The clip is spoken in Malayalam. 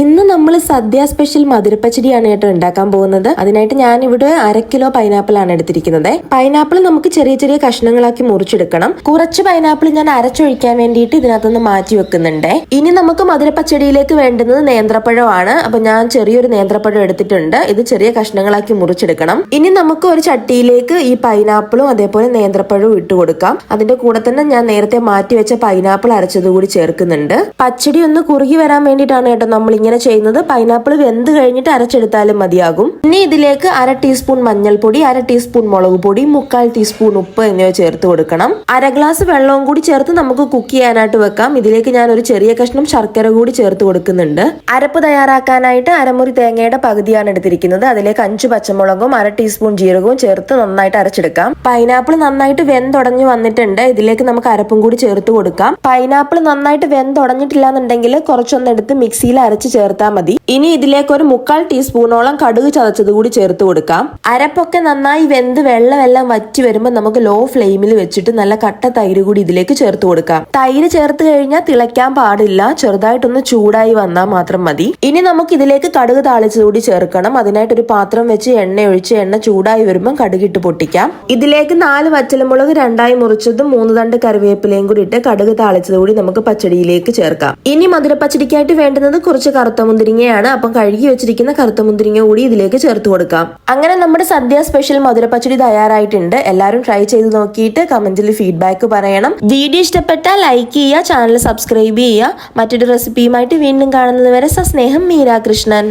ഇന്ന് നമ്മൾ സദ്യ സ്പെഷ്യൽ മധുരപ്പച്ചടിയാണ് കേട്ടോ ഉണ്ടാക്കാൻ പോകുന്നത്. അതിനായിട്ട് ഞാൻ ഇവിടെ അര കിലോ പൈനാപ്പിൾ ആണ് എടുത്തിരിക്കുന്നത്. പൈനാപ്പിൾ നമുക്ക് ചെറിയ ചെറിയ കഷ്ണങ്ങളാക്കി മുറിച്ചെടുക്കണം. കുറച്ച് പൈനാപ്പിൾ ഞാൻ അരച്ചൊഴിക്കാൻ വേണ്ടിയിട്ട് ഇതിനകത്തുനിന്ന് മാറ്റി വെക്കുന്നുണ്ട്. ഇനി നമുക്ക് മധുരപ്പച്ചടിയിലേക്ക് വേണ്ടുന്നത് നേന്ത്രപ്പഴമാണ്. അപ്പൊ ഞാൻ ചെറിയൊരു നേന്ത്രപ്പഴം എടുത്തിട്ടുണ്ട്. ഇത് ചെറിയ കഷ്ണങ്ങളാക്കി മുറിച്ചെടുക്കണം. ഇനി നമുക്ക് ഒരു ചട്ടിയിലേക്ക് ഈ പൈനാപ്പിളും അതേപോലെ നേന്ത്രപ്പഴവും ഇട്ട് കൊടുക്കാം. അതിന്റെ കൂടെ തന്നെ ഞാൻ നേരത്തെ മാറ്റി വെച്ച പൈനാപ്പിൾ അരച്ചത് കൂടി ചേർക്കുന്നുണ്ട്. പച്ചടി ഒന്ന് കുറുകി വരാൻ വേണ്ടിയിട്ടാണ് കേട്ടോ നമ്മൾ ഇങ്ങനെ ചെയ്യുന്നത്. പൈനാപ്പിൾ വെന്ത് കഴിഞ്ഞിട്ട് അരച്ചെടുത്താലും മതിയാകും. ഇനി ഇതിലേക്ക് അര ടീസ്പൂൺ മഞ്ഞൾപ്പൊടി അര ടീസ്പൂൺ മുളക് പൊടി മുക്കാൽ ടീസ്പൂൺ ഉപ്പ് എന്നിവ ചേർത്ത് കൊടുക്കണം. അര ഗ്ലാസ് വെള്ളവും കൂടി ചേർത്ത് നമുക്ക് കുക്ക് ചെയ്യാനായിട്ട് വെക്കാം. ഇതിലേക്ക് ഞാൻ ഒരു ചെറിയ കഷ്ണം ശർക്കര കൂടി ചേർത്ത് കൊടുക്കുന്നുണ്ട്. അരപ്പ് തയ്യാറാക്കാനായിട്ട് അരമുറി തേങ്ങയുടെ പകുതിയാണ് എടുത്തിരിക്കുന്നത്. അതിലേക്ക് അഞ്ച് പച്ചമുളകും അര ടീസ്പൂൺ ജീരകവും ചേർത്ത് നന്നായിട്ട് അരച്ചെടുക്കാം. പൈനാപ്പിൾ നന്നായിട്ട് വെന്തുടഞ്ഞു വന്നിട്ടുണ്ട്. ഇതിലേക്ക് നമുക്ക് അരപ്പും കൂടി ചേർത്ത് കൊടുക്കാം. പൈനാപ്പിൾ നന്നായിട്ട് വെന്തുടഞ്ഞിട്ടില്ല എന്നുണ്ടെങ്കിൽ കുറച്ചൊന്നെടുത്ത് മിക്സിയിൽ അരച്ച് ചേർത്താൽ മതി. ഇനി ഇതിലേക്ക് ഒരു മുക്കാൽ ടീസ്പൂണോളം കടുക് ചതച്ചത് കൂടി ചേർത്ത് കൊടുക്കാം. അരപ്പൊക്കെ നന്നായി വെന്ത് വെള്ളമെല്ലാം വറ്റി വരുമ്പോൾ നമുക്ക് ലോ ഫ്ലെയിമിൽ വെച്ചിട്ട് നല്ല കട്ട തൈര് കൂടി ഇതിലേക്ക് ചേർത്ത് കൊടുക്കാം. തൈര് ചേർത്ത് കഴിഞ്ഞാൽ തിളയ്ക്കാൻ പാടില്ല. ചെറുതായിട്ടൊന്ന് ചൂടായി വന്നാൽ മാത്രം മതി. ഇനി നമുക്ക് ഇതിലേക്ക് കടുക് താളിച്ചത് കൂടി ചേർക്കണം. അതിനായിട്ട് ഒരു പാത്രം വെച്ച് എണ്ണ ഒഴിച്ച് എണ്ണ ചൂടായി വരുമ്പോൾ കടുകിട്ട് പൊട്ടിക്കാം. ഇതിലേക്ക് നാല് വച്ചലമുളക് രണ്ടായി മുറിച്ചതും മൂന്ന് തണ്ട് കറിവേപ്പിലയും കൂടി ഇട്ട് കടുക് താളിച്ചത് കൂടി നമുക്ക് പച്ചടിയിലേക്ക് ചേർക്കാം. ഇനി മധുരപ്പച്ചടിക്കായിട്ട് വേണ്ടുന്നത് കുറച്ച് കറുത്ത മുന്തിരിങ്ങയാണ് അപ്പം കഴുകി വെച്ചിരിക്കുന്ന കറുത്ത മുന്തിരിങ്ങ കൂടി ഇതിലേക്ക് ചേർത്ത് കൊടുക്കാം. അങ്ങനെ നമ്മുടെ സദ്യ സ്പെഷ്യൽ മധുരപ്പച്ചടി തയ്യാറായിട്ടുണ്ട്. എല്ലാവരും ട്രൈ ചെയ്ത് നോക്കിയിട്ട് കമന്റിൽ ഫീഡ്ബാക്ക് പറയണം. വീഡിയോ ഇഷ്ടപ്പെട്ടാൽ ലൈക്ക് ചെയ്യുക ചാനൽ സബ്സ്ക്രൈബ് ചെയ്യുക. മറ്റൊരു റെസിപ്പിയുമായിട്ട് വീണ്ടും കാണുന്നത് വരെ സസ്നേഹം മീരാ കൃഷ്ണൻ.